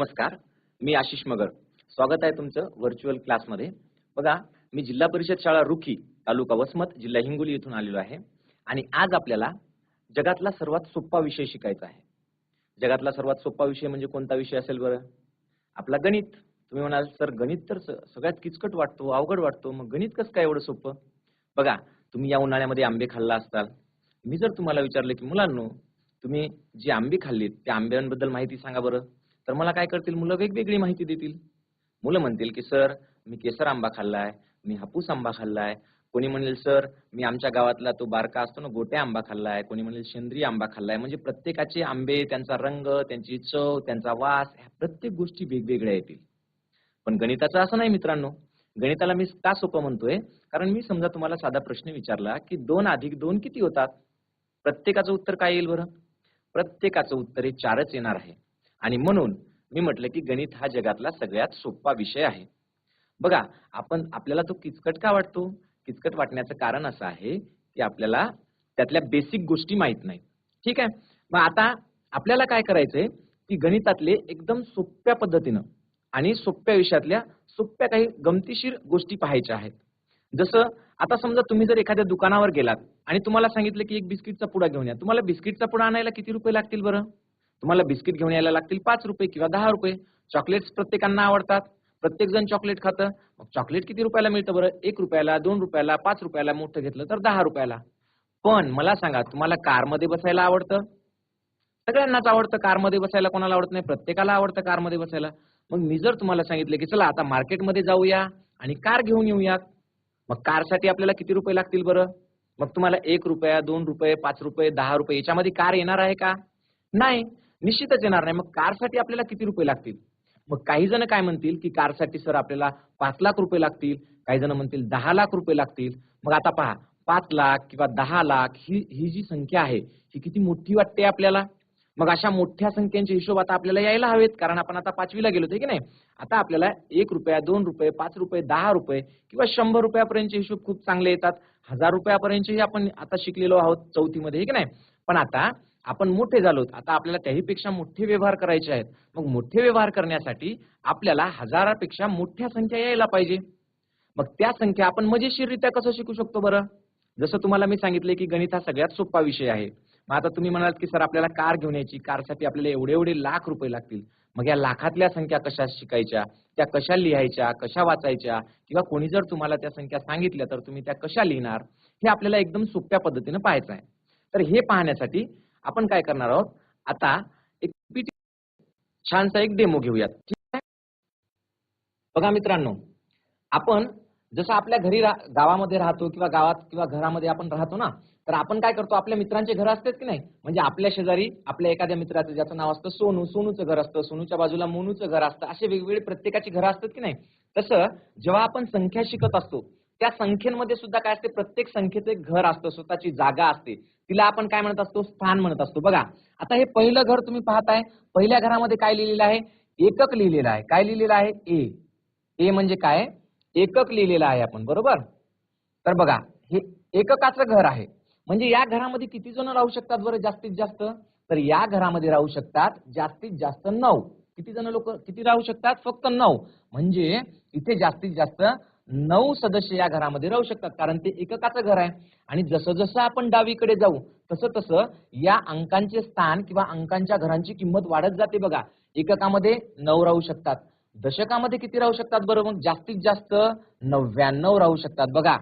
नमस्कार मी आशिष मगर. स्वागत आहे तुमचं व्हर्च्युअल क्लासमध्ये बघा मी जिल्हा परिषद शाळा रुखी तालुका वसमत जिल्हा हिंगोली इथून आलेलो आहे. आणि आज आपल्याला जगातला सर्वात सोपा विषय शिकायचा आहे. जगातला सर्वात सोपा विषय म्हणजे कोणता विषय असेल बरं? आपला गणित. तुम्ही म्हणाल सर गणित तर सगळ्यात किचकट वाटतो अवघड वाटतो. मग गणित कसं काय एवढं सोपं? बघा तुम्ही या उन्हाळ्यामध्ये आंबे खाल्ला असताल. मी जर तुम्हाला विचारलं की मुलांनो तुम्ही जी आंबे खाल्लीत त्या आंब्यांबद्दल माहिती सांगा बरं. तर मला काय करतील? मुलं वेगवेगळी माहिती देतील. मुलं म्हणतील की सर मी केसर आंबा खाल्लाय मी हापूस आंबा खाल्लाय. कोणी म्हणेल सर मी आमच्या गावातला तो बारका असतो ना गोट्या आंबा खाल्लाय. कोणी म्हणेल सेंद्रिय आंबा खाल्लाय. म्हणजे प्रत्येकाचे आंबे त्यांचा रंग त्यांची चव त्यांचा वास ह्या प्रत्येक गोष्टी वेगवेगळ्या येतील. पण गणिताचं असं नाही मित्रांनो. गणिताला मी का सोपं म्हणतोय? कारण मी समजा तुम्हाला साधा प्रश्न विचारला की दोन अधिक दोन किती होतात? प्रत्येकाचं उत्तर काय येईल बरं? प्रत्येकाचं उत्तर हे चारच येणार आहे. आणि म्हणून मी म्हटलं की गणित हा जगातला सगळ्यात सोपा विषय आहे. बघा आपण आपल्याला तो किचकट का वाटतो? किचकट वाटण्याचं कारण असं आहे की आपल्याला त्यातल्या बेसिक गोष्टी माहीत नाहीत. ठीक आहे? मग आता आपल्याला काय करायचंय? की गणितातले एकदम सोप्या पद्धतीनं आणि सोप्या विषयातल्या सोप्या काही गमतीशीर गोष्टी पाहायच्या आहेत. जसं आता समजा तुम्ही जर एखाद्या दुकानावर गेलात आणि तुम्हाला सांगितलं की एक बिस्किटचा पुडा घेऊन या. तुम्हाला बिस्किटचा पुडा आणायला किती रुपये लागतील बरं? तुम्हाला बिस्किट घेऊन यायला लागतील पाच रुपये किंवा दहा रुपये. चॉकलेट्स प्रत्येकांना आवडतात. प्रत्येक जण चॉकलेट खातं. मग चॉकलेट किती रुपयाला मिळतं बरं? एक रुपयाला दोन रुपयाला पाच रुपयाला मोठं घेतलं तर दहा रुपयाला. पण मला सांगा तुम्हाला कारमध्ये बसायला आवडतं? सगळ्यांनाच आवडतं कारमध्ये बसायला कोणाला आवडत नाही? प्रत्येकाला आवडतं कारमध्ये बसायला. मग मी जर तुम्हाला सांगितलं की चला आता मार्केटमध्ये जाऊया आणि कार घेऊन येऊयात. मग कारसाठी आपल्याला किती रुपये लागतील बरं? मग तुम्हाला एक रुपया दोन रुपये पाच रुपये दहा रुपये याच्यामध्ये कार येणार आहे का? नाही. निश्चितच येणार नाही. मग कारसाठी आपल्याला किती रुपये लागतील? मग काही जण काय म्हणतील की कारसाठी सर आपल्याला पाच लाख रुपये लागतील. काही जण म्हणतील दहा लाख रुपये लागतील. मग आता पहा पाच लाख किंवा दहा लाख ही ही जी संख्या आहे ही किती मोठी वाटते आपल्याला? मग अशा मोठ्या संख्यांचे हिशोब आता आपल्याला यायला हवेत कारण आपण आता पाचवीला गेलो होतो की नाही? आता आपल्याला एक रुपया दोन रुपये पाच रुपये दहा रुपये किंवा शंभर रुपयापर्यंतचे हिशोब खूप चांगले येतात. हजार रुपयापर्यंतही आपण आता शिकलेलो आहोत चौथीमध्ये की नाही? पण आता आपण मोठे झालो आता आपल्याला त्याहीपेक्षा मोठे व्यवहार करायचे आहेत. मग मोठे व्यवहार करण्यासाठी आपल्याला हजारापेक्षा मोठ्या संख्या यायला पाहिजे. मग त्या संख्या आपण मजेशीररित्या कसं शिकू शकतो बरं? जसं तुम्हाला मी सांगितले की गणित हा सगळ्यात सोपा विषय आहे. मग आता तुम्ही म्हणाल की सर आपल्याला कार घेऊन यायची कारसाठी आपल्याला एवढे एवढे लाख रुपये लागतील. मग या लाखातल्या संख्या कशा शिकायच्या? त्या कशा लिहायच्या? कशा वाचायच्या? किंवा कोणी जर तुम्हाला त्या संख्या सांगितल्या तर तुम्ही त्या कशा लिहिणार? हे आपल्याला एकदम सोप्या पद्धतीने पाहायचं आहे. तर हे पाहण्यासाठी आपण काय करणार आहोत? आता एक PT छानसा एक डेमो घेऊयात. ठीक आहे? बघा मित्रांनो आपण जसं आपल्या घरी रा- गावामध्ये राहतो किंवा गावात किंवा घरामध्ये आपण राहतो ना तर आपण काय करतो? आपल्या मित्रांचे घर असतात की नाही? म्हणजे आपल्या शेजारी आपल्या एखाद्या मित्राचं ज्याचं नाव असतं सोनू सोनूचं घर असतं सोनूच्या बाजूला मोनूचं घर असतं असे वेगवेगळे प्रत्येकाची घरं असतात की नाही? तसं जेव्हा आपण संख्या शिकत असतो त्या संख्येमध्ये सुद्धा काय असते? प्रत्येक संख्येचं एक घर असतं स्वतःची जागा असते. तिला आपण काय म्हणत असतो? स्थान म्हणत असतो. बघा आता हे पहिलं घर तुम्ही पाहताय. पहिल्या घरामध्ये काय लिहिलेलं आहे? एकक लिहिलेलं आहे. काय लिहिलेलं आहे? ए. ए म्हणजे काय? एकक लिहिलेलं आहे आपण बरोबर? तर बघा हे एककाचं घर आहे. म्हणजे या घरामध्ये किती जण राहू शकतात बरं जास्तीत जास्त? तर या घरामध्ये राहू शकतात जास्तीत जास्त नऊ. किती जण लोक? किती राहू शकतात? फक्त नऊ. म्हणजे इथे जास्तीत जास्त नऊ सदस्य या घरामध्ये राहू शकतात कारण ते एककाचं घर आहे. आणि जसं जसं आपण डावीकडे जाऊ तसं तसं या अंकांचे स्थान किंवा अंकांच्या घरांची किंमत वाढत जाते बघा. एककामध्ये नऊ राहू शकतात. दशकामध्ये किती राहू शकतात बरोबर मग जास्तीत जास्त नव्याण्णव राहू शकतात बघा.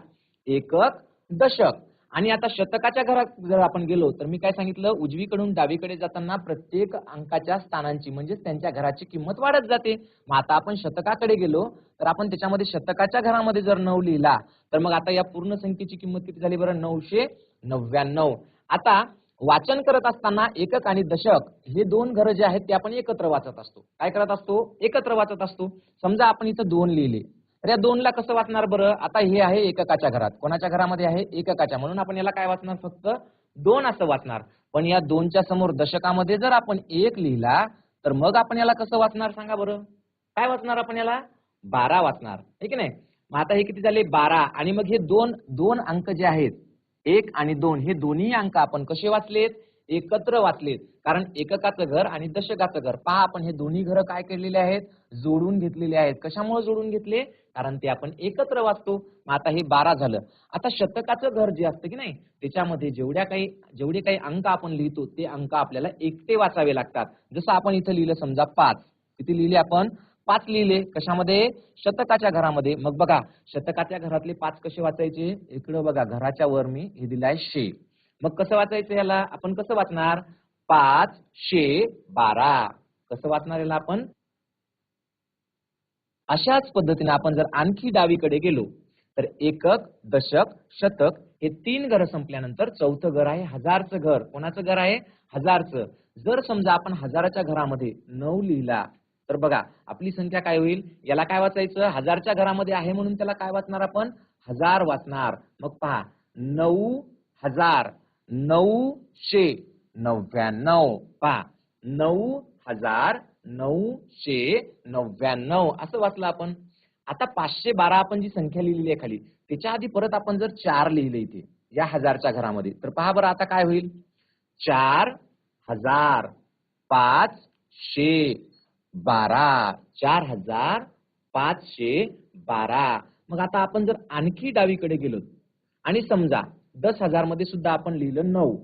एकक दशक. आणि आता शतकाच्या घरात जर आपण गेलो तर मी काय सांगितलं? उजवीकडून डावीकडे जाताना प्रत्येक अंकाच्या स्थानांची म्हणजे त्यांच्या घराची किंमत वाढत जाते. मग आता आपण शतकाकडे गेलो तर आपण त्याच्यामध्ये शतकाच्या घरामध्ये जर नऊ लिहिला तर मग आता या पूर्ण संख्येची किंमत किती झाली बरं? नऊशे नव्याण्णव आता वाचन करत असताना एकक आणि दशक हे दोन घरं जे आहेत ते आपण एकत्र वाचत असतो. काय करत असतो? एकत्र वाचत असतो. समजा आपण इथं दोन लिहिले. तर या दोनला कसं वाचणार बरं? आता हे आहे एककाच्या घरात. कोणाच्या घरामध्ये आहे? एककाच्या. म्हणून आपण याला काय वाचणार? फक्त दोन असं वाचणार. पण या दोनच्या समोर दशकामध्ये जर आपण एक लिहिला तर मग आपण याला कसं वाचणार सांगा बरं? काय वाचणार आपण याला? बारा वाचणार. ठीक आहे नाही? मग आता हे किती झाले? बारा. आणि मग हे दोन दोन अंक जे आहेत एक आणि दोन हे दोन्ही अंक आपण कसे वाचलेत? एकत्र वाचलेत. कारण एककाचं घर आणि दशकाचं घर. पहा आपण हे दोन्ही घरं काय केलेले आहेत? जोडून घेतलेले आहेत. कशामुळे जोडून घेतले? कारण ते आपण एकत्र वाचतो. मग आता हे बारा झालं. आता शतकाचं घर जे असतं की नाही? त्याच्यामध्ये जेवढ्या काही जेवढे काही अंक आपण लिहितो ते अंक आपल्याला एकटे वाचावे लागतात. जसं आपण इथं लिहिलं समजा पाच. किती लिहिले आपण पाच लिहिले. कशामध्ये? शतकाच्या घरामध्ये. मग बघा शतकाच्या घरातले पाच कसे वाचायचे? इकडं बघा घराच्या वर मी हे दिलं आहे शे. मग कसं वाचायचं याला? आपण कसं वाचणार? पाच शे बारा. कसं वाचणार याला आपण? अशाच पद्धतीने आपण जर आणखी डावीकडे गेलो तर एकक दशक शतक हे तीन घर संपल्यानंतर चौथं घर आहे हजारचं घर. कोणाचं घर आहे? हजारचं. जर समजा आपण हजाराच्या घरामध्ये नऊ लिहिला तर बघा आपली संख्या काय होईल? याला काय वाचायचं? हजारच्या घरामध्ये आहे म्हणून त्याला काय वाचणार आपण? हजार वाचणार. मग पहा नऊ हजार नऊशे नव्याण्णव. पहा नऊ हजार नऊशे नव्याण्णव. असं वाचलं आपण. आता पाचशे बारा आपण जी संख्या लिहिलेली आहे खाली त्याच्या आधी परत आपण जर चार लिहिले इथे या हजारच्या घरामध्ये तर पहा बरं आता काय होईल? चार हजार पाचशे बारा चार हजार पाचशे बारा. मग आता आपण जर आणखी डावीकडे गेलो आणि समजा दस हजारमध्ये सुद्धा आपण लिहिलं नऊ.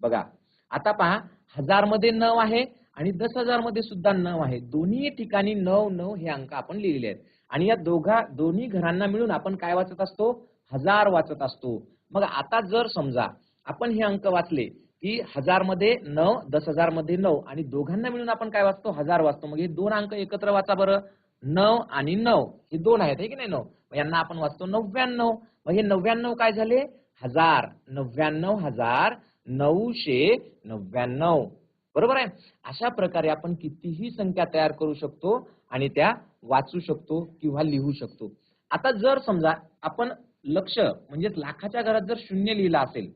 बघा आता पहा हजारमध्ये नऊ आहे आणि दस हजारमध्ये सुद्धा नऊ आहे. दोन्ही ठिकाणी नऊ नऊ हे अंक आपण लिहिलेले आहेत. आणि या दोघा दोन्ही घरांना मिळून आपण काय वाचत असतो? हजार वाचत असतो. मग आता जर समजा आपण हे अंक वाचले की हजारमध्ये नऊ दस हजारमध्ये नऊ. आणि दोघांना मिळून आपण काय वाचतो? हजार वाचतो. मग हे दोन अंक एकत्र वाचा बरं. नऊ आणि नऊ. हे दोन आहेत हे की नाही नऊ? यांना आपण वाचतो नव्याण्णव. मग हे नव्याण्णव काय झाले? हजार. नव्याण्णव हजार नऊशे नव्याण्णव. बरोबर आहे? अशा प्रकारे आपण कितीही संख्या तयार करू शकतो आणि त्या वाचू शकतो किंवा लिहू शकतो. आता जर समजा आपण लक्ष म्हणजेच लाखाच्या घरात जर शून्य लिहिला असेल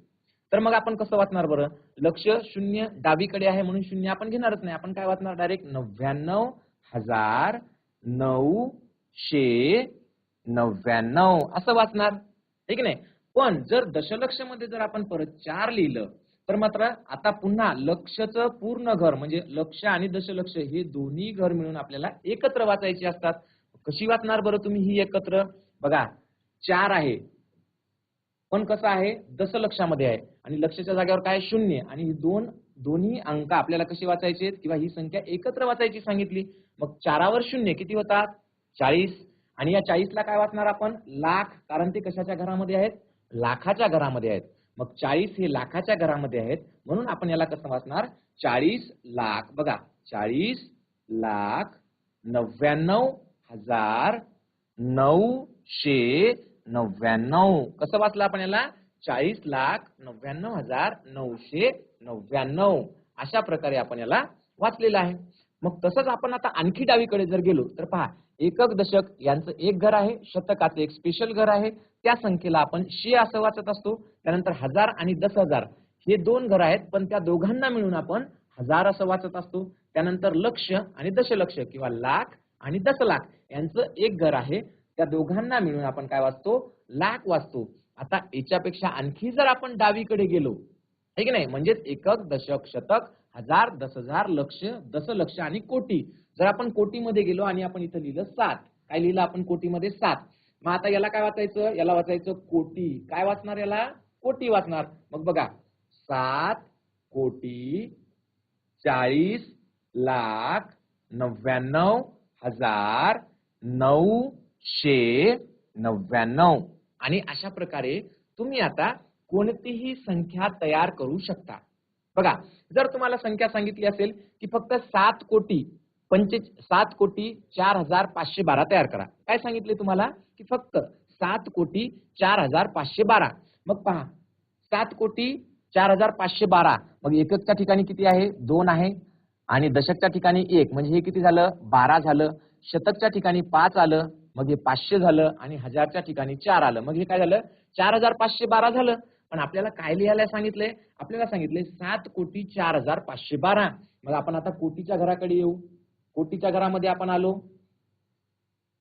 तर मग आपण कसं वाचणार बरं? लक्ष शून्य डावीकडे आहे म्हणून शून्य आपण घेणारच नाही. आपण काय वाचणार? डायरेक्ट नव्याण्णव हजार नऊशे नव्याण्णव. असं वाचणार. ठीक नाही? पण जर दशलक्षमध्ये जर आपण परत चार लिहिलं तर मात्र आता पुन्हा लक्षचं पूर्ण घर म्हणजे लक्ष आणि दशलक्ष हे दोन्ही घर मिळून आपल्याला एकत्र वाचायचे असतात. कशी वाचणार बरं तुम्ही ही एकत्र? बघा चार आहे. पण कसं आहे दशलक्षामध्ये आहे. आणि लक्षच्या जागेवर काय शून्य. आणि ही दोन दोन्ही अंक आपल्याला कशी वाचायचे किंवा ही संख्या एकत्र वाचायची सांगितली मग चारावर शून्य किती होतात? चाळीस. आणि या चाळीसला काय वाचणार आपण? लाख. कारण ते कशाच्या घरामध्ये आहेत? लाखाच्या घरामध्ये आहेत. मग चाळीस हे लाखाच्या घरामध्ये आहेत. म्हणून आपण याला कसं वाचणार? चाळीस लाख. बघा चाळीस लाख नव्याण्णव हजार नऊशे नव्याण्णव. कसं वाचलं आपण याला? चाळीस लाख नव्याण्णव हजार नऊशे नव्याण्णव. अशा प्रकारे आपण याला वाचलेलं आहे. मग तसंच आपण आता आणखी डावीकडे जर गेलो तर पहा एकक दशक यांचं एक घर आहे शतकाचं एक स्पेशल घर आहे. त्या संख्येला आपण शे असं वाचत असतो. त्यानंतर हजार आणि दस हजार हे दोन घर आहेत पण त्या दोघांना मिळून आपण हजार असं वाचत असतो. त्यानंतर लक्ष आणि दशलक्ष किंवा लाख आणि दस लाख यांचं एक घर आहे. त्या दोघांना मिळून आपण काय वाचतो? लाख वाचतो. आता याच्यापेक्षा आणखी जर आपण डावीकडे गेलो ठीक की नाही? म्हणजेच एकक दशक शतक हजार दस हजार लक्ष दशलक्ष आणि कोटी. जर आपण कोटीमध्ये गेलो आणि आपण इथं लिहिलं सात काय लिहिलं आपण? कोटीमध्ये सात. मग आता याला काय वाचायचं? याला वाचायचं कोटी. काय वाचणार याला? कोटी वाचणार. मग बघा सात कोटी चाळीस लाख नव्याण्णव हजार नऊ शे नव्याण्णव. आणि अशा प्रकारे तुम्ही आता कोणतीही संख्या तयार करू शकता. बघा जर तुम्हाला संख्या सांगितली असेल की फक्त सात कोटी पंचे सात कोटी चार हजार पाचशे बारा तयार करा. काय सांगितले तुम्हाला? की फक्त सात कोटी चार हजार पाचशे बारा. मग पहा सात कोटी चार हजार पाचशे बारा. मग एककच्या ठिकाणी किती आहे? दोन आहे. आणि दशकच्या ठिकाणी एक. म्हणजे हे किती झालं? बारा झालं. शतकच्या ठिकाणी पाच आलं. मग हे पाचशे झालं आणि हजारच्या ठिकाणी चार आलं. मग हे काय झालं? चार हजार पाचशे बारा झालं. पण आपल्याला काय लिहायला सांगितलंय? आपल्याला सांगितले सात कोटी चार हजार पाचशे बारा. मग आपण आता कोटीच्या घराकडे येऊ. कोटीच्या घरामध्ये आपण आलो.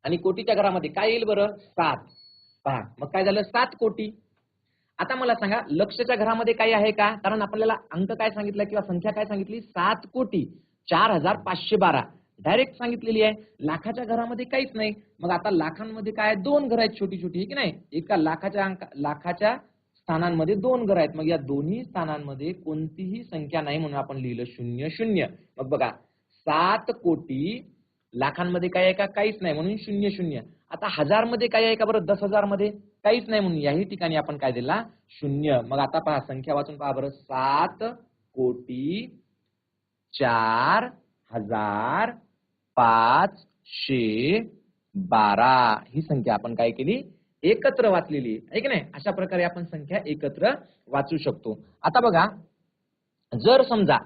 आणि कोटीच्या घरामध्ये काय येईल बरं? सात. पहा मग काय झालं? सात कोटी. आता मला सांगा लक्षच्या घरामध्ये काही आहे का? कारण आपल्याला अंक काय सांगितला किंवा संख्या काय सांगितली? सात कोटी. चार हजार पाचशे बारा. डायरेक्ट सांगितलेली आहे लाखाच्या घरामध्ये काहीच नाही. मग आता लाखांमध्ये काय? आहे? दोन घर आहेत छोटी छोटी की नाही? एका लाखाच्या लाखाच्या स्थानांमध्ये दोन घर आहेत. मग या दोन्ही स्थानांमध्ये कोणतीही संख्या नाही म्हणून आपण लिहिलं शून्य शून्य. मग बघा सात कोटी लाखांमध्ये काय आहे का? काहीच नाही म्हणून शून्य शून्य. आता हजारमध्ये काय आहे का बरं? दस हजारमध्ये काहीच नाही म्हणून याही ठिकाणी आपण काय दिला? शून्य. मग आता पहा संख्या वाचून पहा बरं. सात कोटी चार हजार पाचशे बारा ही संख्या आपण काय केली? एकत्र वाचलेली. आहे की नाही? अशा प्रकारे आपण संख्या एकत्र वाचू शकतो. आता बघा जर समजा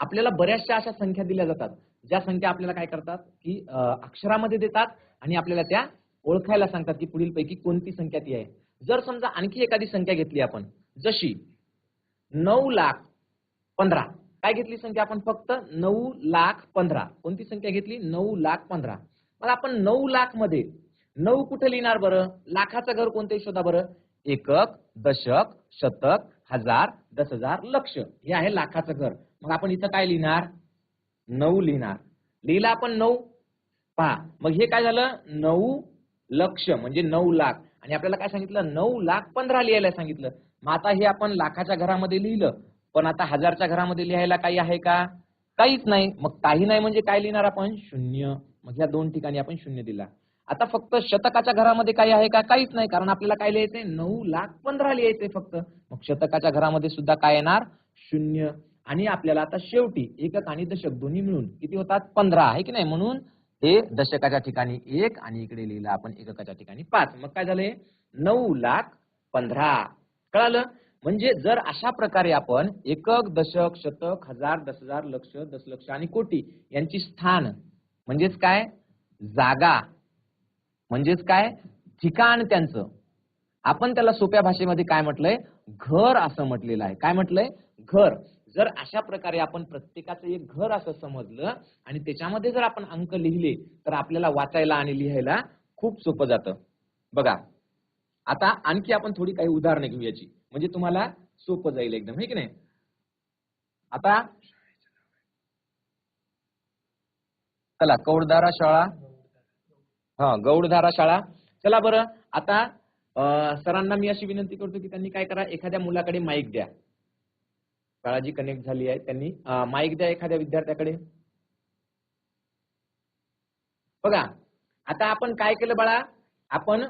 आपल्याला बऱ्याचशा अशा संख्या दिल्या जातात ज्या संख्या आपल्याला काय करतात? की अक्षरामध्ये देतात आणि आपल्याला त्या ओळखायला सांगतात की पुढील पैकी कोणती संख्या ती आहे. जर समजा आणखी एखादी संख्या घेतली आपण जशी नऊ लाख पंधरा. काय घेतली संख्या आपण? फक्त नऊ लाख पंधरा. कोणती संख्या घेतली? नऊ लाख पंधरा. मग आपण नऊ लाखमध्ये नऊ कुठे लिहिणार बरं? लाखाचं घर कोणते शोधा बरं. एकक दशक शतक हजार दस हजार लक्ष. हे आहे लाखाचं घर. मग आपण इथं काय लिहिणार? नऊ लिहिणार. लिहिला आपण नऊ? पहा. मग हे काय झालं? नऊ लक्ष म्हणजे नऊ लाख. आणि आपल्याला काय सांगितलं? नऊ लाख पंधरा लिहायला सांगितलं. मग आता हे आपण लाखाच्या घरामध्ये लिहिलं. पण आता हजारच्या घरामध्ये लिहायला काही आहे का? काहीच नाही. मग काही नाही म्हणजे काय लिहिणार आपण? शून्य. मग या दोन ठिकाणी आपण शून्य दिला. आता फक्त शतकाच्या घरामध्ये काही आहे का? काहीच नाही. कारण आपल्याला काय लिहायचंय? नऊ लाख पंधरा लिहायचंय फक्त. मग शतकाच्या घरामध्ये सुद्धा काय येणार? शून्य. आणि आपल्याला आता शेवटी एकक आणि दशक दोन्ही मिळून किती होतात? पंधरा. आहे की नाही? म्हणून हे दशकाच्या ठिकाणी एक आणि इकडे लिहिलं आपण एककाच्या ठिकाणी पाच. मग काय झालंय नऊ लाख पंधरा. कळालं? म्हणजे जर अशा प्रकारे आपण एकक दशक शतक हजार दस हजार लक्ष दशलक्ष आणि कोटी यांची स्थान म्हणजेच काय? जागा म्हणजेच काय? ठिकाण त्यांचं. आपण त्याला सोप्या भाषेमध्ये काय म्हटलंय? घर असं म्हटलेलं आहे. काय म्हटलंय? घर. जर अशा प्रकारे आपण प्रत्येकाचं एक घर असं समजलं आणि त्याच्यामध्ये जर आपण अंक लिहिले तर आपल्याला वाचायला आणि लिहायला खूप सोपं जातं. बघा. आता आणखी आपण थोडी काही उदाहरणं घेऊ याची म्हणजे तुम्हाला सोपं जाईल एकदम हे की नाही? आता चला कौडधारा शाळा. हा गौडधारा शाळा. चला बरं आता सरांना मी अशी विनंती करतो की त्यांनी काय करा एखाद्या मुलाकडे माईक द्या. शाळा जी कनेक्ट झाली आहे त्यांनी माईक द्या एखाद्या विद्यार्थ्याकडे. बघा आता आपण काय केलं बाळा? आपण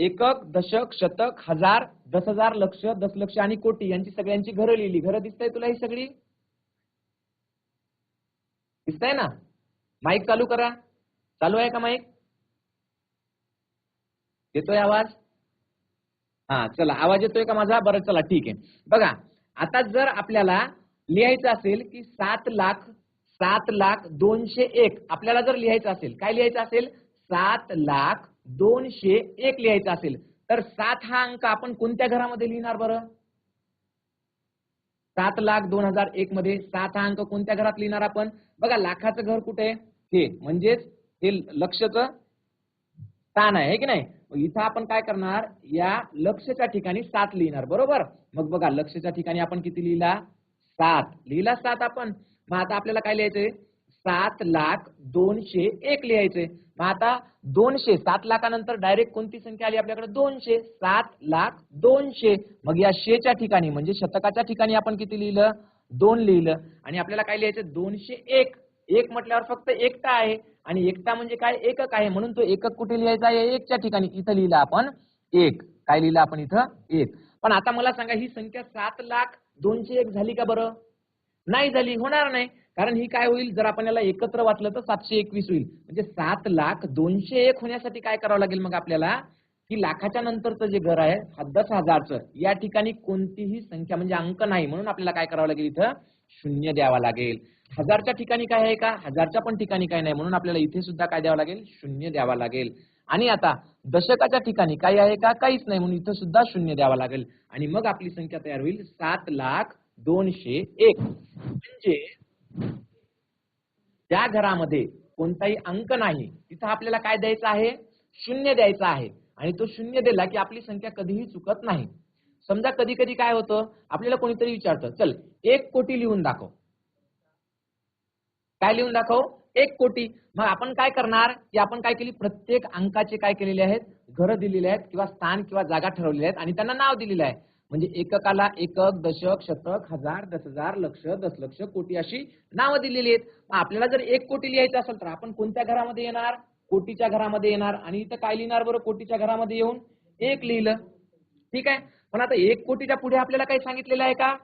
एकक दशक शतक हजार दस हजार लक्ष दशलक्ष आणि कोटी यांची सगळ्यांची घरं लिहिली. घरं दिसताय तुला ही सगळी? दिसताय ना? माईक चालू करा. चालू आहे का माईक येतोय आवाज? हा चला. आवाज येतोय का माझा? बरं चला. ठीक आहे. बघा आता जर आपल्याला लिहायचं असेल की सात लाख सात लाख दोनशे एक आपल्याला जर लिहायचं असेल काय लिहायचं असेल? सात लाख दोनशे एक लिहायचं असेल तर सात हा अंक आपण कोणत्या घरामध्ये लिहिणार बरं? सात लाख दोन हजार एक मध्ये सात हा अंक कोणत्या घरात लिहिणार आपण? बघा लाखाचं घर कुठे? हे म्हणजेच हे लक्षच स्थान आहे की नाही? मग इथं आपण काय करणार? या लक्षच्या ठिकाणी सात लिहिणार बरोबर? मग बघा लक्षच्या ठिकाणी आपण किती लिहिला? सात. लिहिला सात आपण. मग आता आपल्याला काय लिहायचंय? सात लाख दोनशे एक लिहायचंय मग आता दोनशे सात लाखानंतर डायरेक्ट कोणती संख्या आली आपल्याकडे? दोनशे सात लाख दोनशे. मग या शेच्या ठिकाणी म्हणजे शतकाच्या ठिकाणी आपण किती लिहिलं? दोन लिहिलं. आणि आपल्याला काय लिहायचं? दोनशे एक. एक म्हटल्यावर फक्त एकटा आहे. आणि एकटा म्हणजे काय? एकक आहे. म्हणून तो एकक कुठे लिहायचा? आहे एकच्या ठिकाणी. इथं लिहिलं आपण एक. काय लिहिलं आपण इथं? एक. पण आता मला सांगा ही संख्या सात लाख दोनशे एक झाली का बरं? नाही झाली. होणार नाही. कारण ही काय होईल? जर आपण याला एकत्र वाचलं तर सातशे एकवीस होईल. म्हणजे सात लाख दोनशे एक होण्यासाठी काय करावं लागेल मग आपल्याला? की लाखाच्या नंतरचं जे घर आहे दस हजारचं या ठिकाणी कोणतीही संख्या म्हणजे अंक नाही म्हणून आपल्याला काय करावं लागेल इथं? शून्य द्यावा लागेल. हजारच्या ठिकाणी काय आहे का? हजारच्या पण ठिकाणी काय नाही म्हणून आपल्याला इथे सुद्धा काय द्यावं लागेल? शून्य द्यावा लागेल. आणि आता दशकाच्या ठिकाणी काही आहे का? काहीच नाही म्हणून इथं सुद्धा शून्य द्यावा लागेल. आणि मग आपली संख्या तयार होईल सात लाख दोनशे एक. म्हणजे त्या घरामध्ये कोणताही अंक नाही तिथं आपल्याला काय द्यायचं आहे? शून्य द्यायचं आहे. आणि तो शून्य दिला की आपली संख्या कधीही चुकत नाही. समजा कधी कधी काय होतं? आपल्याला कोणीतरी विचारतं चल एक कोटी लिहून दाखव. काय लिहून दाखव? एक कोटी. मग आपण काय करणार? की आपण काय केली? प्रत्येक अंकाचे काय केलेले आहेत? घरं दिलेले आहेत किंवा स्थान किंवा जागा ठरवलेल्या आहेत आणि त्यांना नाव दिलेलं आहे. म्हणजे एककाला एकक दशक शतक हजार दस हजार लक्ष दशलक्ष कोटी अशी नावं दिलेली आहेत. मग आपल्याला जर एक कोटी लिहायचं असेल तर आपण कोणत्या घरामध्ये येणार? कोटीच्या घरामध्ये येणार. आणि इथं काय लिहिणार बरं कोटीच्या घरामध्ये येऊन? एक लिहिलं. ठीक आहे? पण आता एक कोटीच्या पुढे आपल्याला काही सांगितलेलं आहे का?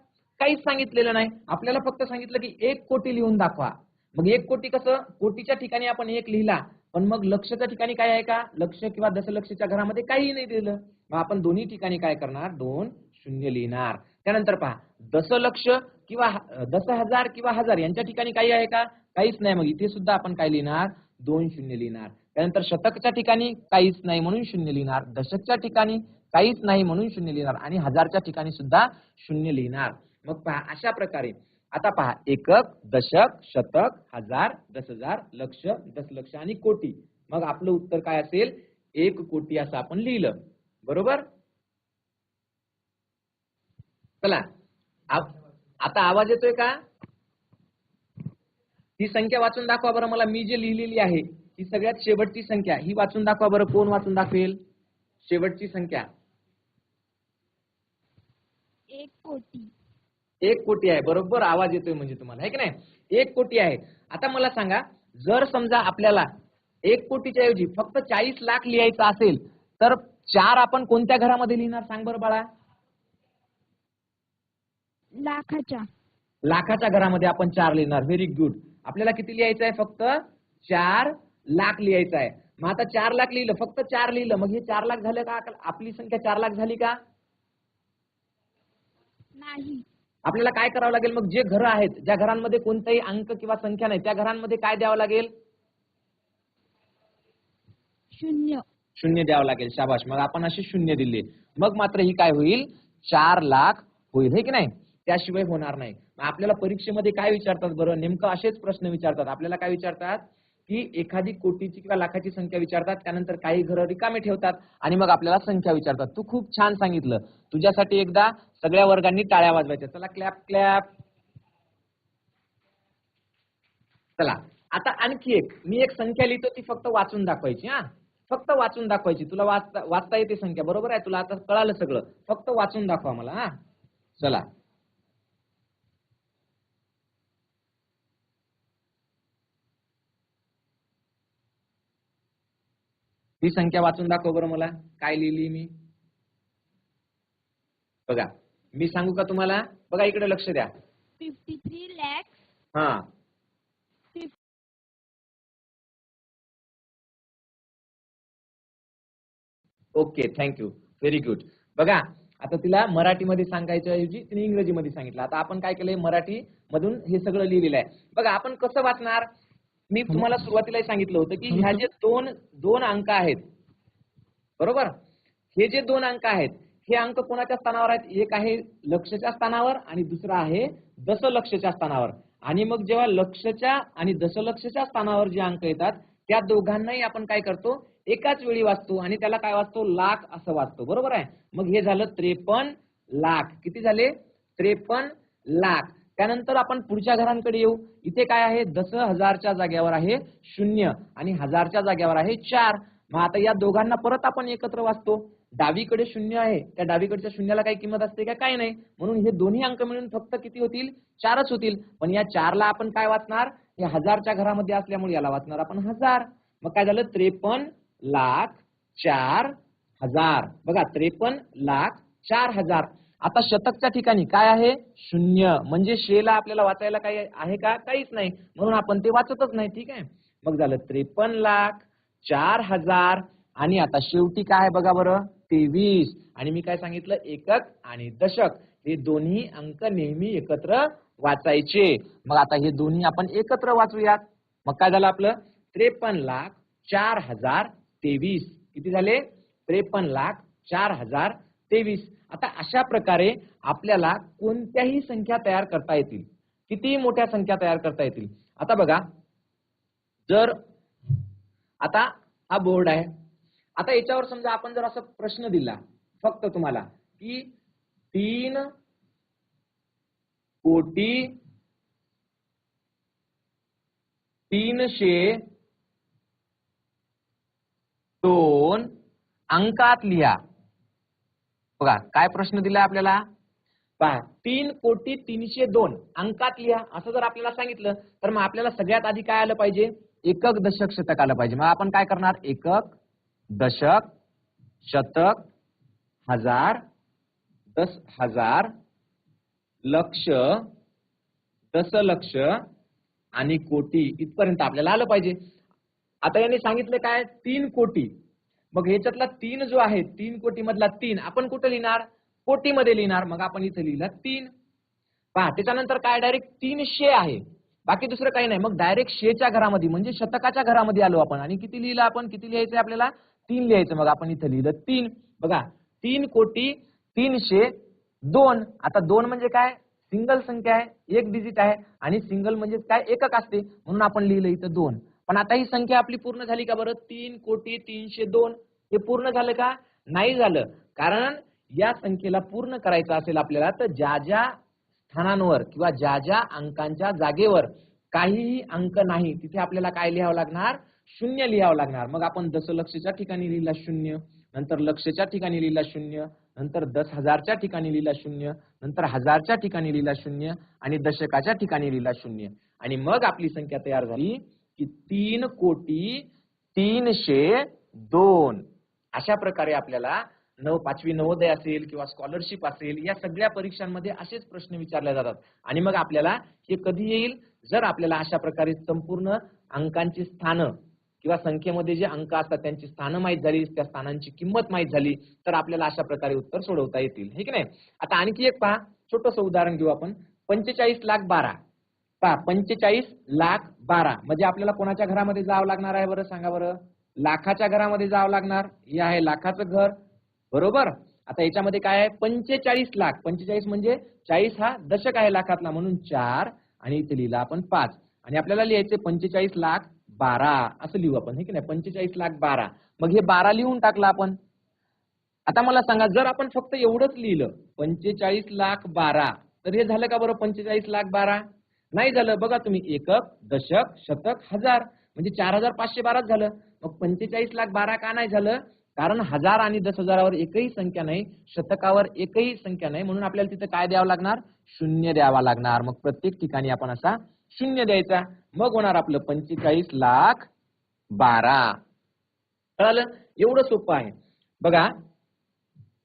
काहीच सांगितलेलं नाही. आपल्याला फक्त सांगितलं की एक कोटी लिहून दाखवा. मग एक कोटी कसं? कोटीच्या ठिकाणी आपण एक लिहिला. पण मग लक्षच्या ठिकाणी काय आहे का? लक्ष किंवा दशलक्षच्या घरामध्ये काहीही नाही दिलं मग आपण दोन्ही ठिकाणी काय करणार? दोन शून्य लिहिणार. त्यानंतर पहा दशलक्ष किंवा दस हजार किंवा हजार यांच्या ठिकाणी काही आहे का? काहीच नाही. मग इथे सुद्धा आपण काय लिहिणार? दोन शून्य लिहिणार. त्यानंतर शतकच्या ठिकाणी काहीच नाही म्हणून शून्य लिहिणार. दशकच्या ठिकाणी काहीच नाही म्हणून शून्य लिहिणार. आणि हजारच्या ठिकाणी सुद्धा शून्य लिहिणार. मग पहा अशा प्रकारे. आता पहा एकक दशक शतक हजार दस हजार लक्ष दशलक्ष आणि कोटी. मग आपलं उत्तर काय असेल? एक कोटी असं आपण लिहिलं. बरोबर? चला. आता आवाज येतोय का? ही संख्या वाचून दाखवा बरं मला. मी जे लिहिलेली आहे ही सगळ्यात शेवटची संख्या. ही वाचून दाखवा बरं. कोण वाचून दाखवेल? शेवटची संख्या. एक कोटी. एक कोटी आहे. बरोबर? आवाज येतोय म्हणजे तुम्हाला. आहे की नाही? एक कोटी आहे. आता मला सांगा जर समजा आपल्याला एक कोटीच्या ऐवजी फक्त चाळीस लाख लिहायचं असेल तर चार आपण कोणत्या घरामध्ये लिहिणार? सांग बरं बाळा. लाखाच्या. लाखाच्या घरामध्ये आपण चार लिहिणार. व्हेरी गुड आपल्याला किती लिहायचं आहे फक्त? चार लाख लिहायचं आहे. मग आता चार लाख लिहिलं फक्त चार लिहिलं. मग हे चार लाख झालं का? आपली संख्या चार लाख झाली का? नाही. आपल्याला काय करावं लागेल? मग जे घरं आहेत ज्या घरांमध्ये कोणताही अंक किंवा संख्या नाही त्या घरांमध्ये काय द्यावं लागेल? शून्य. शून्य द्यावं लागेल. शाबाश. मग आपण असे शून्य दिले. मग मात्र ही काय होईल? चार लाख होईल. हे की नाही? त्याशिवाय होणार नाही. मग आपल्याला परीक्षेमध्ये काय विचारतात बरं? नेमकं असेच प्रश्न विचारतात. आपल्याला काय विचारतात? की एखादी कोटीची किंवा लाखाची संख्या विचारतात त्यानंतर काही घरं रिकामे ठेवतात आणि मग आपल्याला संख्या विचारतात. तू खूप छान सांगितलं. तुझ्यासाठी एकदा सगळ्या वर्गांनी टाळ्या वाजवायच्या. चला क्लॅप क्लॅप चला. आता आणखी एक. मी एक संख्या लिहितो ती फक्त वाचून दाखवायची हा. फक्त वाचून दाखवायची. तुला वाचता वाचता येते संख्या. बरोबर आहे? तुला आता कळालं सगळं. फक्त वाचून दाखवा मला हा. चला. ही संख्या वाचून दाखव बरं मला. काय लिहिली मी? बघा मी सांगू का तुम्हाला? बघा इकडे लक्ष द्या. फिफ्टी थ्री लॅक्स हा. ओके थँक्यू व्हेरी गुड बघा आता तिला मराठीमध्ये सांगायच्या ऐवजी तिने इंग्रजीमध्ये सांगितलं. आता आपण काय केलंय? मराठी मधून हे सगळं लिहिलेलं आहे. बघा आपण कसं वाचणार? मी तुम्हाला सुरुवातीला सांगितलं होतं की ह्या जे दोन दोन अंक आहेत बरोबर? हे जे दोन अंक आहेत हे अंक कोणाच्या स्थानावर आहेत? एक आहे लक्षच्या स्थानावर आणि दुसरा आहे दशलक्षच्या स्थानावर. आणि मग जेव्हा लक्षच्या आणि दशलक्षच्या स्थानावर जे अंक येतात त्या दोघांनाही आपण काय करतो? एकाच वेळी वाचतो आणि त्याला काय वाचतो? लाख असं वाचतो. बरोबर आहे? मग हे झालं त्रेपन्न लाख. किती झाले? त्रेपन्न लाख. त्यानंतर आपण पुढच्या घरांकडे येऊ. इथे काय आहे? दस हजारच्या जागेवर आहे शून्य आणि हजारच्या जागेवर आहे चार. मग आता या दोघांना परत आपण एकत्र वाचतो. डावीकडे शून्य आहे. त्या डावीकडच्या शून्याला काही किंमत असते का? काय नाही. म्हणून हे दोन्ही अंक मिळून फक्त किती होतील? चारच होतील. पण या चारला आपण काय वाचणार? हे हजारच्या घरामध्ये असल्यामुळे याला वाचणार आपण हजार. मग काय झालं? त्रेपन्न लाख चार हजार. बघा त्रेपन्न लाख चार हजार. आता शतकच्या ठिकाणी काय आहे? शून्य. म्हणजे शेला आपल्याला वाचायला काही आहे का? काहीच नाही. म्हणून आपण ते वाचतच नाही. ठीक आहे? मग झालं त्रेपन्न लाख चार हजार. आणि आता शेवटी काय बघा बरं? तेवीस. आणि मी काय सांगितलं? एकक आणि दशक. हे दोन्ही अंक नेहमी एकत्र वाचायचे. मग आता हे दोन्ही आपण एकत्र वाचूयात. मग काय झालं आपलं? त्रेपन्न लाख चार हजार तेवीस. किती झाले? त्रेपन्न लाख चार हजार तेवीस. आता अशा प्रकारे आपल्याला कोणत्याही संख्या तयार करता येतील? कितीही मोठ्या संख्या तयार करता येतील? आता बघा. जर आता हा बोर्ड आहे. आता याच्यावर समजा आपण जर असा प्रश्न दिला फक्त तुम्हाला की तीन कोटी तीनशे दोन अंकात लिहा. बघा काय प्रश्न दिला आपल्याला? पहा तीन कोटी तीनशे दोन अंकात लिहा. असं जर आपल्याला सांगितलं तर मग आपल्याला सगळ्यात आधी काय आलं पाहिजे? एकक दशक शतक आलं पाहिजे. मग आपण काय करणार? एकक दशक शतक हजार दस हजार लक्ष दशलक्ष आणि कोटी इथपर्यंत आपल्याला आलं पाहिजे. आता यांनी सांगितलं काय? तीन कोटी. मग ह्याच्यातला तीन जो आहे तीन कोटी मधला तीन आपण कुठं लिहिणार? कोटीमध्ये लिहिणार. मग आपण इथं लिहिलं तीन. पहा त्याच्यानंतर काय? डायरेक्ट तीनशे आहे. बाकी दुसरं काही नाही. मग डायरेक्ट शेच्या घरामध्ये म्हणजे शतकाच्या घरामध्ये आलो आपण. आणि किती लिहिलं आपण? किती लिहायचं आपल्याला? तीन लिहायचं. मग आपण इथं लिहिलं तीन. बघा तीन कोटी तीनशे दोन. आता दोन म्हणजे काय? सिंगल संख्या आहे एक डिजिट आहे. आणि सिंगल म्हणजे काय? एकक असते. म्हणून आपण लिहिलं इथं दोन. पण आता ही संख्या आपली पूर्ण झाली का बरं? तीन कोटी तीनशे दोन. हे पूर्ण झालं का? नाही झालं. कारण या संख्येला पूर्ण करायचं असेल आपल्याला तर ज्या ज्या स्थानांवर किंवा ज्या ज्या अंकांच्या जागेवर काहीही अंक नाही तिथे आपल्याला काय लिहावं लागणार? शून्य लिहावं लागणार. मग आपण दशलक्षच्या ठिकाणी लिहिला शून्य नंतर लक्षच्या ठिकाणी लिहिला शून्य नंतर दस हजारच्या ठिकाणी लिहिला शून्य नंतर हजारच्या ठिकाणी लिहिला शून्य आणि दशकाच्या ठिकाणी लिहिला शून्य. आणि मग आपली संख्या तयार झाली की तीन कोटी तीनशे दोन. अशा प्रकारे आपल्याला नव पाचवी नवोदय असेल किंवा स्कॉलरशिप असेल या सगळ्या परीक्षांमध्ये असेच प्रश्न विचारले जातात. आणि मग आपल्याला हे कधी येईल? जर आपल्याला अशा प्रकारे संपूर्ण अंकांची स्थानं किंवा संख्येमध्ये जे अंक असतात त्यांची स्थानं माहीत झाली त्या स्थानांची किंमत माहीत झाली तर आपल्याला अशा प्रकारे उत्तर सोडवता येतील. हे की नाही? आता आणखी एक पहा. छोटस उदाहरण घेऊ आपण. पंचेचाळीस लाख बारा. पहा पंचेचाळीस लाख बारा. म्हणजे आपल्याला कोणाच्या घरामध्ये जावं लागणार आहे बरं? सांगा बरं. लाखाच्या घरामध्ये जावं लागणार. हे आहे लाखाचं घर. बरोबर? आता याच्यामध्ये काय आहे? पंचेचाळीस लाख. पंचेचाळीस म्हणजे चाळीस हा दशक आहे लाखातला म्हणून चार आणि इथे लिहिला आपण पाच. आणि आपल्याला लिहायचे पंचेचाळीस लाख बारा. असं लिहू आपण हे की नाही? पंचेचाळीस लाख बारा. मग हे बारा लिहून टाकलं आपण. आता मला सांगा जर आपण फक्त एवढंच लिहिलं पंचेचाळीस लाख बारा तर हे झालं का बरं पंचेचाळीस लाख बारा? नाही झालं. बघा तुम्ही एकक दशक शतक हजार. म्हणजे चार हजार पाचशे बाराच झालं. मग पंचेचाळीस लाख बारा का नाही झालं? कारण हजार आणि दस हजारावर एकही संख्या नाही शतकावर एकही संख्या नाही म्हणून आपल्याला तिथं काय द्यावं लागणार? शून्य द्यावा लागणार. मग प्रत्येक ठिकाणी आपण असा शून्य द्यायचा. मग होणार आपलं पंचेचाळीस लाख बारा. कळालं? एवढं सोपं आहे. बघा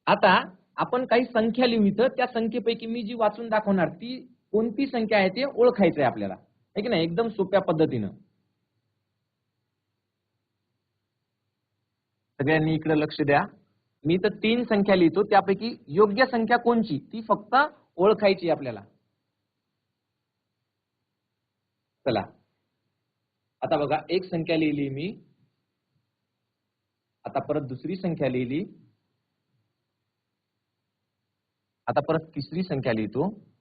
आता आपण काही संख्या लिहू इथं. त्या संख्येपैकी मी जी वाचून दाखवणार ती कोणती संख्या आहे ते ओळखायचं आहे आपल्याला. आहे की नाही? एकदम सोप्या पद्धतीनं. सगळ्यांनी इकडे लक्ष द्या. मी तर तीन संख्या लिहितो त्यापैकी योग्य संख्या कोणची? ती फक्त ओळखायची आपल्याला. चला. आता बघा एक संख्या लिहिली मी. आता परत दुसरी संख्या लिहिली. आता परत तिसरी संख्या लिहितो.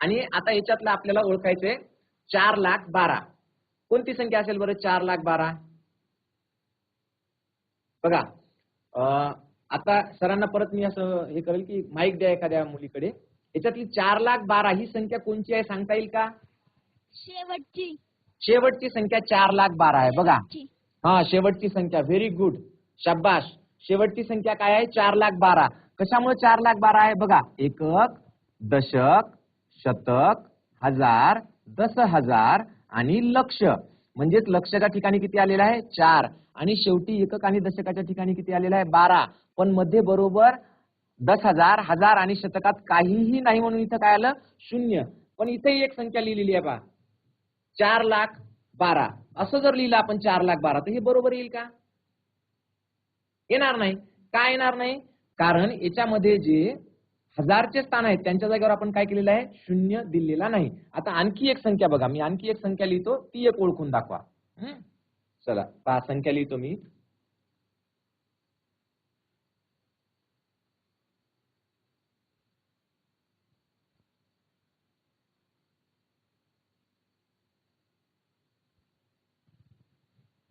आणि आता याच्यातला आपल्याला ओळखायचंय चार लाख बारा. कोणती संख्या असेल बरं? चार लाख बारा. बघा अं, आता सरांना परत मी असं हे करेल की माईक द्या एखाद्या मुलीकडे. याच्यातली चार लाख बारा ही संख्या कोणची आहे सांगता येईल का? शेवटची. शेवटची संख्या चार लाख बारा आहे. बघा. हा शेवटची संख्या. व्हेरी गुड शाबाश. शेवटची संख्या काय आहे? चार लाख बारा. कशामुळे चार लाख बारा आहे? बघा. एकक दशक शतक हजार दस हजार आणि लक्ष. म्हणजेच लक्षच्या ठिकाणी किती आलेला आहे? चार. आणि शेवटी एकक आणि दशकाच्या ठिकाणी किती आलेला आहे? बारा. पण मध्ये बरोबर दस हजार हजार आणि शतकात काहीही नाही म्हणून इथं काय आलं? शून्य. पण इथेही एक संख्या लिहिलेली आहे पहा चार लाख बारा. असं जर लिहिलं आपण चार लाख बारा तर हे बरोबर येईल का? येणार नाही. का येणार नाही? कारण याच्यामध्ये जे हजारचे स्थान आहेत त्यांच्या जागेवर आपण काय केलेलं आहे? शून्य दिलेला नाही. आता आणखी एक संख्या बघा मी आणखी एक संख्या लिहितो ती एक ओळखून दाखवा. चला पहा संख्या लिहितो मी.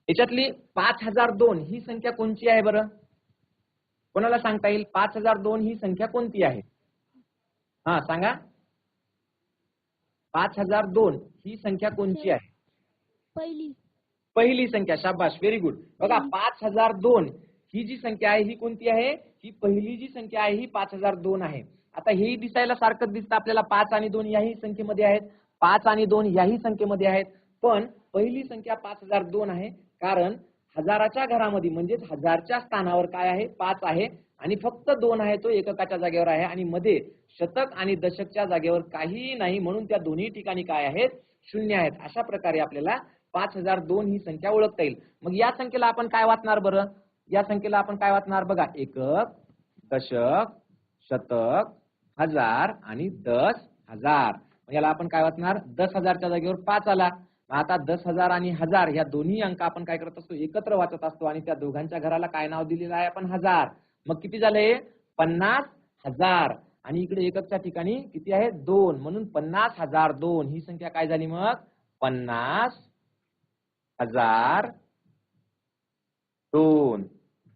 याच्यातली पाच हजार दोन ही संख्या कोणची आहे बरं? कोणाला सांगता येईल? पाच हजार दोन ही संख्या कोणती आहे? हा सांगा. पाच हजार दोन ही संख्या कोणती आहे? पहिली. पहिली संख्या शाबाश व्हेरी गुड बघा. पाच हजार दोन ही जी संख्या आहे ही कोणती आहे? ही पहिली जी संख्या आहे ही पाच हजार दोन आहे. आता हेही दिसायला सारखं दिसतं आपल्याला पाच आणि दोन याही संख्येमध्ये आहेत. पाच आणि दोन याही संख्येमध्ये आहेत. पण पहिली संख्या पाच हजार दोन आहे कारण हजाराच्या घरामध्ये म्हणजेच हजारच्या स्थानावर काय आहे? पाच आहे. आणि फक्त दोन आहे तो एककाच्या जागेवर आहे आणि मध्ये शतक आणि दशकच्या जागेवर काहीही नाही म्हणून त्या दोन्ही ठिकाणी काय आहेत? शून्य आहेत. अशा प्रकारे आपल्याला पाच हजार दोन ही संख्या ओळखता येईल. मग या संख्येला आपण काय वाचणार बरं? या संख्येला आपण काय वाचणार? बघा एकक दशक शतक हजार आणि दस हजार. मग याला आपण काय वाचणार? दस हजारच्या जागेवर पाच आला. मग आता दस हजार आणि हजार ह्या दोन्ही अंक आपण काय करत असतो? एकत्र वाचत असतो आणि त्या दोघांच्या घराला काय नाव दिलेलं आहे? आपण हजार. मग किती झाले? पन्नास हजार. आणि इकडे एककच्या ठिकाणी किती आहे? दोन. म्हणून पन्नास हजार दोन. ही संख्या काय झाली मग? पन्नास हजार दोन.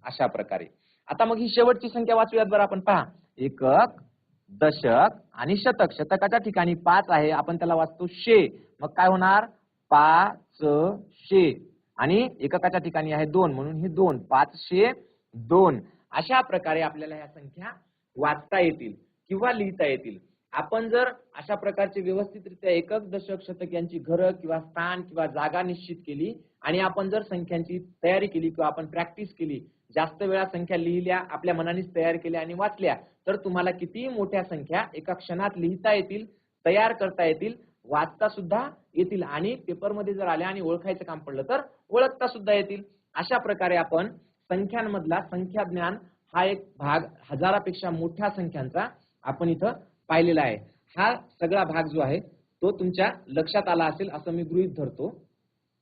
अशा प्रकारे. आता मग ही शेवटची संख्या वाचूयात बरं आपण. पहा. एकक दशक आणि शतक. शतकाच्या ठिकाणी पाच आहे. आपण त्याला वाचतो शे. मग काय होणार? पाच शे. आणि एककाच्या ठिकाणी आहे दोन. म्हणून हे दोन. पाचशे दोन. अशा प्रकारे आपल्याला ह्या संख्या वाचता येतील किंवा लिहिता येतील. आपण जर अशा प्रकारचे व्यवस्थितरित्या एकक दशक शतक यांची घरं किंवा स्थान किंवा जागा निश्चित केली आणि आपण जर संख्यांची तयारी केली किंवा आपण प्रॅक्टिस केली जास्त वेळा संख्या लिहिल्या आपल्या मनानेच तयार केल्या आणि वाचल्या तर तुम्हाला किती मोठ्या संख्या एका क्षणात लिहिता येतील तयार करता येतील वाचता सुद्धा येतील आणि पेपरमध्ये जर आल्या आणि ओळखायचं काम पडलं तर ओळखता सुद्धा येतील. अशा प्रकारे आपण संख्यांमधला संख्या ज्ञान हा एक भाग हजारापेक्षा मोठ्या संख्यांचा आपण इथं पाहिलेला आहे. हा सगळा भाग जो आहे तो तुमच्या लक्षात आला असेल असं मी गृहीत धरतो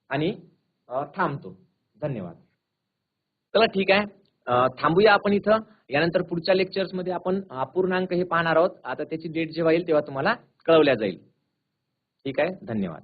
आणि थांबतो. धन्यवाद. चला ठीक आहे. थांबूया आपण इथं. यानंतर पुढच्या लेक्चर्समध्ये आपण अपूर्णांक हे पाहणार आहोत. आता त्याची डेट जेव्हा येईल तेव्हा तुम्हाला कळवल्या जाईल. ठीक आहे? धन्यवाद.